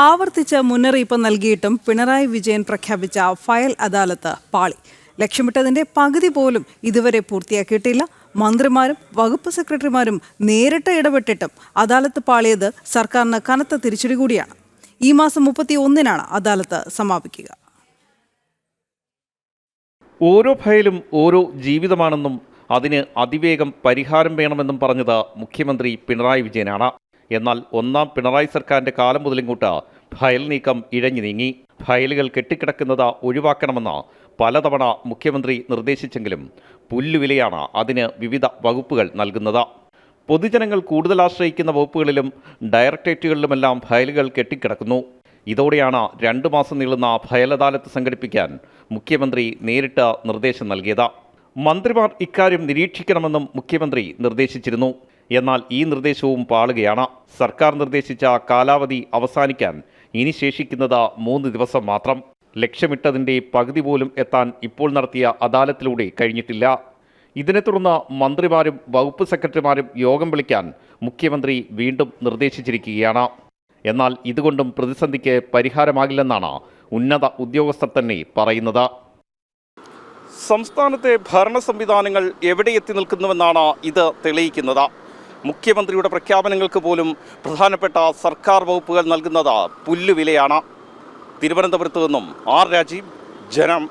ആവർത്തിച്ച് മുന്നറിയിപ്പ് നൽകിയിട്ടും പിണറായി വിജയൻ പ്രഖ്യാപിച്ച ഫയൽ അദാലത്ത് പാളി. ലക്ഷ്യമിട്ടതിന്റെ പകുതി പോലും ഇതുവരെ പൂർത്തിയാക്കിയിട്ടില്ല. മന്ത്രിമാരും വകുപ്പ് സെക്രട്ടറിമാരും നേരിട്ട് ഇടപെട്ടിട്ടും അദാലത്ത് പാളിയത് സർക്കാരിന് കനത്ത തിരിച്ചടി കൂടിയാണ്. ഈ മാസം മുപ്പത്തി ഒന്നിനാണ് അദാലത്ത് സമാപിക്കുക. ഓരോ ഫയലും ഓരോ ജീവിതമാണെന്നും അതിന് അതിവേഗം പരിഹാരം വേണമെന്നും പറഞ്ഞത് മുഖ്യമന്ത്രി പിണറായി വിജയനാണ്. എന്നാൽ ഒന്നാം പിണറായി സർക്കാരിന്റെ കാലം മുതലിങ്ങോട്ട് ഫയൽ നീക്കം ഇഴഞ്ഞു നീങ്ങി. ഫയലുകൾ കെട്ടിക്കിടക്കുന്നത് ഒഴിവാക്കണമെന്ന് പലതവണ മുഖ്യമന്ത്രി നിർദ്ദേശിച്ചെങ്കിലും പുല്ലുവിലയാണ് അതിന് വിവിധ വകുപ്പുകൾ നൽകുന്നത്. പൊതുജനങ്ങൾ കൂടുതൽ ആശ്രയിക്കുന്ന വകുപ്പുകളിലും ഡയറക്ടറേറ്റുകളിലുമെല്ലാം ഫയലുകൾ കെട്ടിക്കിടക്കുന്നു. ഇതോടെയാണ് രണ്ടു മാസം നീളുന്ന ഫയൽ അദാലത്ത് സംഘടിപ്പിക്കാൻ മുഖ്യമന്ത്രി നേരിട്ട് നിർദ്ദേശം നൽകിയത്. മന്ത്രിമാർ ഇക്കാര്യം നിരീക്ഷിക്കണമെന്നും മുഖ്യമന്ത്രി നിർദ്ദേശിച്ചിരുന്നു. എന്നാൽ ഈ നിർദ്ദേശവും പാളുകയാണ്. സർക്കാർ നിർദ്ദേശിച്ച കാലാവധി അവസാനിക്കാൻ ഇനി ശേഷിക്കുന്നത് മൂന്ന് ദിവസം മാത്രം. ലക്ഷ്യമിട്ടതിന്റെ പകുതി പോലും എത്താൻ ഇപ്പോൾ നടത്തിയ അദാലത്തിലൂടെ കഴിഞ്ഞിട്ടില്ല. ഇതിനെ തുടർന്ന് മന്ത്രിമാരും വകുപ്പ് സെക്രട്ടറിമാരും യോഗം വിളിക്കാൻ മുഖ്യമന്ത്രി വീണ്ടും നിർദ്ദേശിച്ചിരിക്കുകയാണ്. എന്നാൽ ഇതുകൊണ്ടും പ്രതിസന്ധിക്ക് പരിഹാരമാകില്ലെന്നാണ് ഉന്നത ഉദ്യോഗസ്ഥർ തന്നെ പറയുന്നത്. സംസ്ഥാനത്തെ ഭരണ സംവിധാനങ്ങൾ എവിടെ എത്തി നിൽക്കുന്നുവെന്നാണ് ഇത് തെളിയിക്കുന്നത്. മുഖ്യമന്ത്രിയുടെ പ്രഖ്യാപനങ്ങൾക്ക് പോലും പ്രധാനപ്പെട്ട സർക്കാർ വകുപ്പുകൾ നൽകുന്നത് പുല്ലുവിലയാണ്. തിരുവനന്തപുരത്തു നിന്നും ആർ രാജീവ് ജനം.